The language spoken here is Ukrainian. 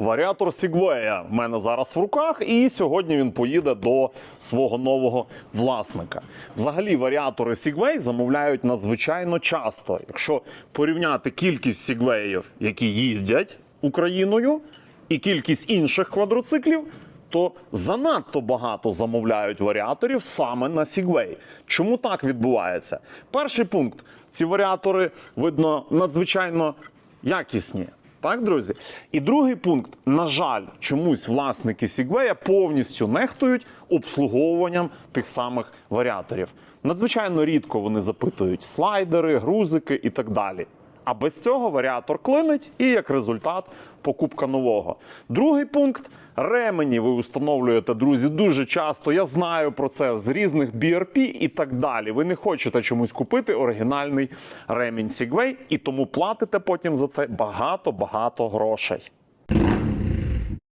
Варіатор Segway в мене зараз в руках, і сьогодні він поїде до свого нового власника. Взагалі, варіатори Segway замовляють надзвичайно часто. Якщо порівняти кількість Segwayів, які їздять Україною, і кількість інших квадроциклів, то занадто багато замовляють варіаторів саме на Segway. Чому так відбувається? Перший пункт: ці варіатори, видно, надзвичайно якісні. Так, друзі? І другий пункт, на жаль, чомусь власники Сігвея повністю нехтують обслуговуванням тих самих варіаторів. Надзвичайно рідко вони запитують слайдери, грузики і так далі. А без цього варіатор клинить, і як результат покупка нового. Другий пункт ремені ви встановлюєте, друзі, дуже часто. Я знаю про це з різних BRP і так далі. Ви не хочете чомусь купити оригінальний ремінь Segway, і тому платите потім за це багато-багато грошей.